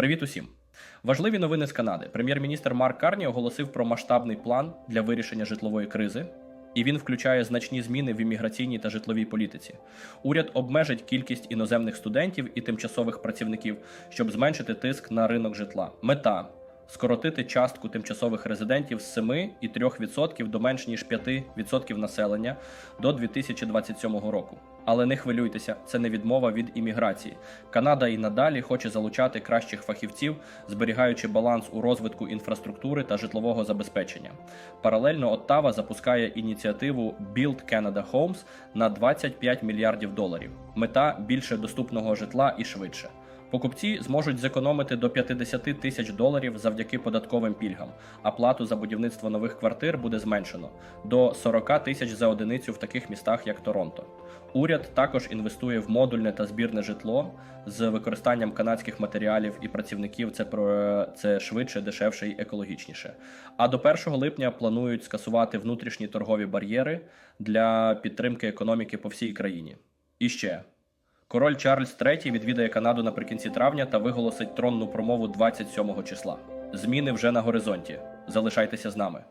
Привіт усім! Важливі новини з Канади. Прем'єр-міністр Марк Карні оголосив про масштабний план для вирішення житлової кризи, і він включає значні зміни в імміграційній та житловій політиці. Уряд обмежить кількість іноземних студентів і тимчасових працівників, щоб зменшити тиск на ринок житла. Мета скоротити частку тимчасових резидентів з 7,3% до менш ніж 5% населення до 2027 року. Але не хвилюйтеся, це не відмова від імміграції. Канада і надалі хоче залучати кращих фахівців, зберігаючи баланс у розвитку інфраструктури та житлового забезпечення. Паралельно Оттава запускає ініціативу Build Canada Homes на 25 мільярдів доларів. Мета більше доступного житла і швидше. Покупці зможуть зекономити до 50 тисяч доларів завдяки податковим пільгам, а плату за будівництво нових квартир буде зменшено до 40 тисяч за одиницю в таких містах, як Торонто. Уряд також інвестує в модульне та збірне житло з використанням канадських матеріалів і працівників. Це про це швидше, дешевше і екологічніше. А до 1 липня планують скасувати внутрішні торгові бар'єри для підтримки економіки по всій країні. І ще. Король Чарльз III відвідає Канаду наприкінці травня та виголосить тронну промову 27 числа. Зміни вже на горизонті. Залишайтеся з нами.